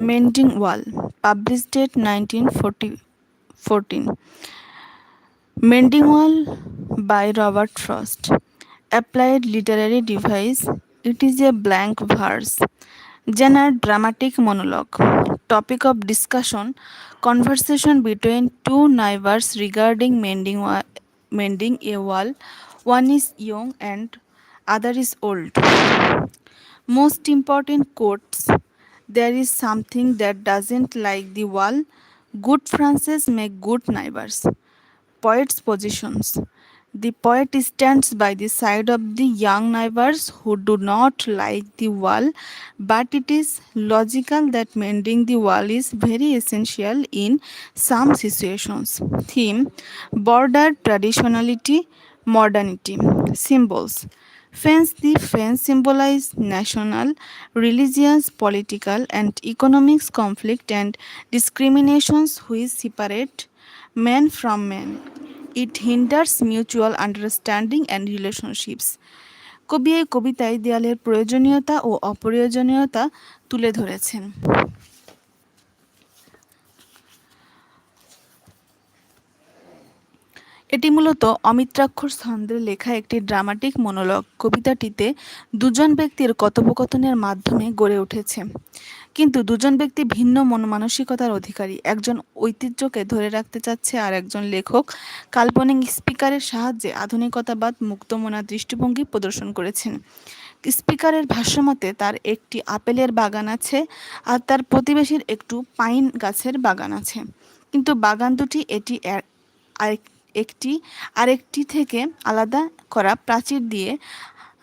Mending Wall, published date 1914. Mending Wall by Robert Frost. Applied literary device. It is a blank verse. Genre dramatic monologue. Topic of discussion. Conversation between two neighbors regarding mending, wa- mending a wall. One is young and other is old. Most important quotes There is something that doesn't like the wall. Good Frances make good neighbors. Poet's positions The poet stands by the side of the young neighbors who do not like the wall, but it is logical that mending the wall is very essential in some situations. Theme Border traditionality, modernity, symbols. Fence the fence symbolise national religious political and economics conflict and discriminations which separate man from man it hinders mutual understanding and relationships কবি এই কবিতায় দেয়ালের প্রয়োজনীয়তা ও অপ্রয়োজনীয়তা তুলে ধরেছেন। এটি মূলত অমিত্রাক্ষর ছন্দে লেখা একটি ড্রামাটিক মনোলগ। কবিতাটিতে দুজন ব্যক্তির কথোপকথনের মাধ্যমে গড়ে উঠেছে। কিন্তু দুজন ব্যক্তি ভিন্ন মন মানসিকতার অধিকারী। একজন ঐতিহ্যকে ধরে রাখতে চাচ্ছে আর একজন লেখক কাল্পনিক স্পিকারের সাহায্যে আধুনিকতাবাদ মুক্তমনা দৃষ্টিভঙ্গি প্রদর্শন করেছেন। স্পিকারের ভাষ্যমতে তার একটি আপেলের বাগান আছে আর তার প্রতিবেশীর একটু পাইন গাছের বাগান আছে। কিন্তু বাগান দুটি এটি আরেক একটি আরেকটি থেকে আলাদা করা প্রাচীর দিয়ে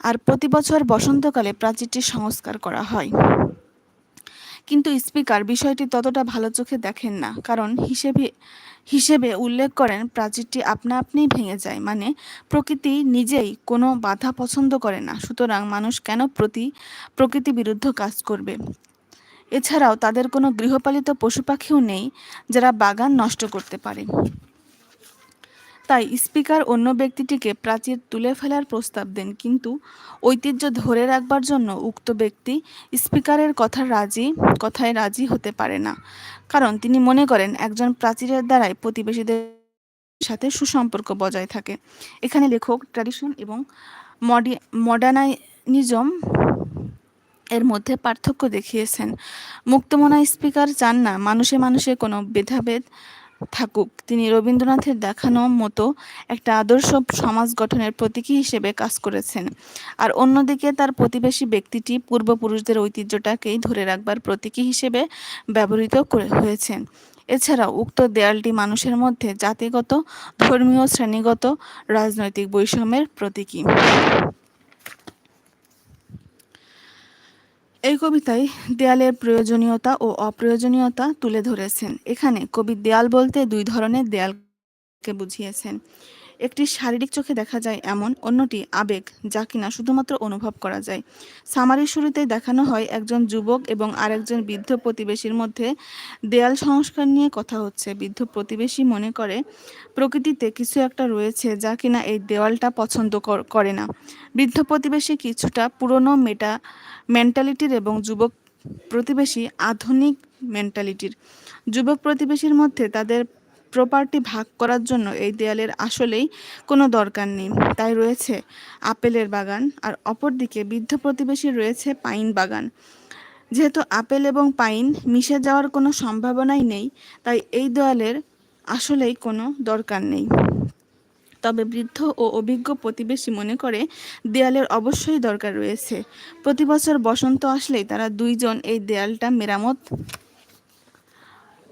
আর প্রতি বছর বসন্তকালে প্রাচীরটি সংস্কার করা হয়। কিন্তু স্পিকার বিষয়টি ততটা ভালো চোখে দেখেন না, কারণ হিসেবে হিসেবে উল্লেখ করেন প্রাচীরটি আপনা আপনিই ভেঙে যায় মানে প্রকৃতি নিজেই কোনো বাধা পছন্দ করে না, সুতরাং মানুষ কেন প্রতি, প্রকৃতি বিরুদ্ধ কাজ করবে? এছাড়াও তাদের কোনো গৃহপালিত পশু পাখিও নেই যারা বাগান নষ্ট করতে পারে। তাই স্পিকার অন্য ব্যক্তিটিকে প্রাচীর তুলে ফেলার প্রস্তাব দেন। কিন্তু ঐতিহ্য ধরে রাখবার জন্য উক্ত ব্যক্তি স্পিকারের কথা রাজি, কথায় রাজি হতে পারে না। কারণ তিনি মনে করেন একজন প্রাচীরের দ্বারাই প্রতিবেশীদের সাথে সুসম্পর্ক বজায় থাকে। এখানে লেখক ট্র্যাডিশন এবং মডি, মডার্নাইজম এর মধ্যে পার্থক্য দেখিয়েছেন। মুক্তমনা স্পিকার চান না মানুষে মানুষে কোনো ভেদাভেদ থাকুক। তিনি রবীন্দ্রনাথের দেখানো মতো একটা আদর্শ সমাজ গঠনের প্রতীকী হিসেবে কাজ করেছেন। আর অন্যদিকে তার প্রতিবেশী ব্যক্তিটি পূর্বপুরুষদের ঐতিহ্যটাকেই ধরে রাখবার প্রতীকী হিসেবে ব্যবহৃত করে হয়েছেন। এছাড়াও উক্ত দেয়ালটি মানুষের মধ্যে জাতিগত, ধর্মীয়, শ্রেণীগত, রাজনৈতিক বৈষম্যের প্রতীকী। এই কবিতায় দেয়ালের প্রয়োজনীয়তা ও অপ্রয়োজনীয়তা তুলে ধরেছেন। এখানে কবি দেয়াল বলতে দুই ধরনের দেয়ালকে বুঝিয়েছেন। একটি শারীরিক চোখে দেখা যায় এমন, অন্যটি আবেগ, যা কিনা শুধুমাত্র অনুভব করা যায়। সামারির শুরুতে দেখানো হয় একজন যুবক এবং আরেকজন বৃদ্ধ প্রতিবেশীর মধ্যে দেয়াল সংস্কার নিয়ে কথা হচ্ছে। বৃদ্ধ প্রতিবেশী মনে করে, প্রকৃতিতে কিছু একটা রয়েছে যা কিনা এই দেওয়ালটা পছন্দ করে না। বৃদ্ধ প্রতিবেশী কিছুটা পুরনো মেটা, মেন্টালিটির এবং যুবক প্রতিবেশী আধুনিক মেন্টালিটির। যুবক প্রতিবেশীর মধ্যে তাদের প্রপার্টি ভাগ করার জন্য এই দেয়ালের আসলেই কোনো দরকার নেই। তাই রয়েছে আপেলের বাগান, আর অপরদিকে বৃদ্ধ প্রতিবেশী রয়েছে পাইন বাগান। যেহেতু আপেল এবং পাইন মিশে যাওয়ার কোনো সম্ভাবনাই নেই, তাই এই দেয়ালের আসলেই কোনো দরকার নেই। তবে বৃদ্ধ ও অভিজ্ঞ প্রতিবেশী মনে করে দেয়ালের অবশ্যই দরকার রয়েছে। প্রতি বছর বসন্ত আসলেই তারা দুইজন এই দেয়ালটা মেরামত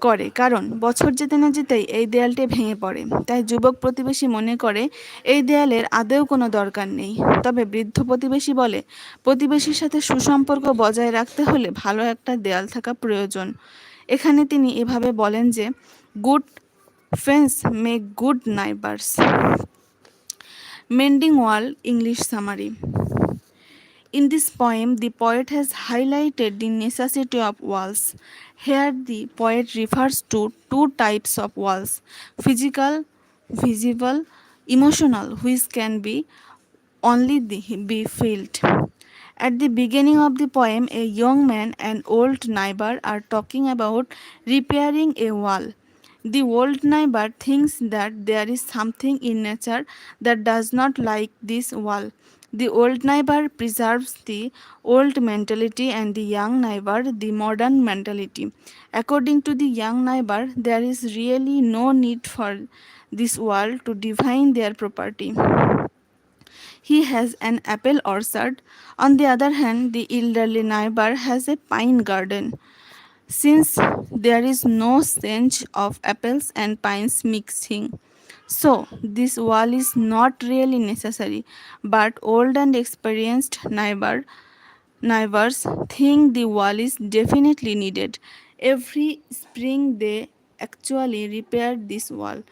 করে। কারণ বছর যেতে না যেতেই এই দেয়ালটি ভেঙে পড়ে। তাই যুবক প্রতিবেশী মনে করে, এই দেয়ালের আদৌ কোনো দরকার নেই। তবে বৃদ্ধ প্রতিবেশী বলে, প্রতিবেশীর সাথে সুসম্পর্ক বজায় রাখতে হলে ভালো একটা দেয়াল থাকা প্রয়োজন। এখানে তিনি এভাবে বলেন যে, good fence make good neighbours. Mending wall, English summary. In this poem, the poet has highlighted the necessity of walls. Here, the poet refers to two types of walls physical, visible, emotional, which can be only be felt, At the beginning of the poem, a young man and old neighbor are talking about repairing a wall. The old neighbor thinks that there is something in nature that does not like this wall. The old neighbor preserves the old mentality and the young neighbor the modern mentality. According to the young neighbor, there is really no need for this wall to define their property. He has an apple orchard. On the other hand, the elderly neighbor has a pine garden. Since there is no stench of apples and pines mixing, so this wall is not really necessary. But old and experienced neighbor neighbors think the wall is definitely needed. Every spring they actually repair this wall.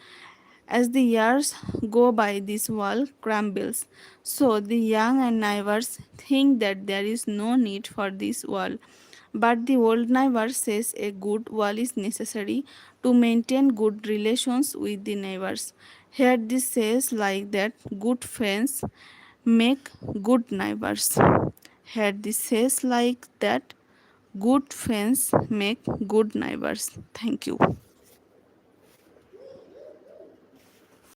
As the years go by, this wall crumbles. So the young and neighbors think that there is no need for this wall. But the world neighbor says a good wall is necessary to maintain good relations with the neighbors. Here this says like that good friends make good neighbors. Here this says like that good friends make good neighbors. Thank you.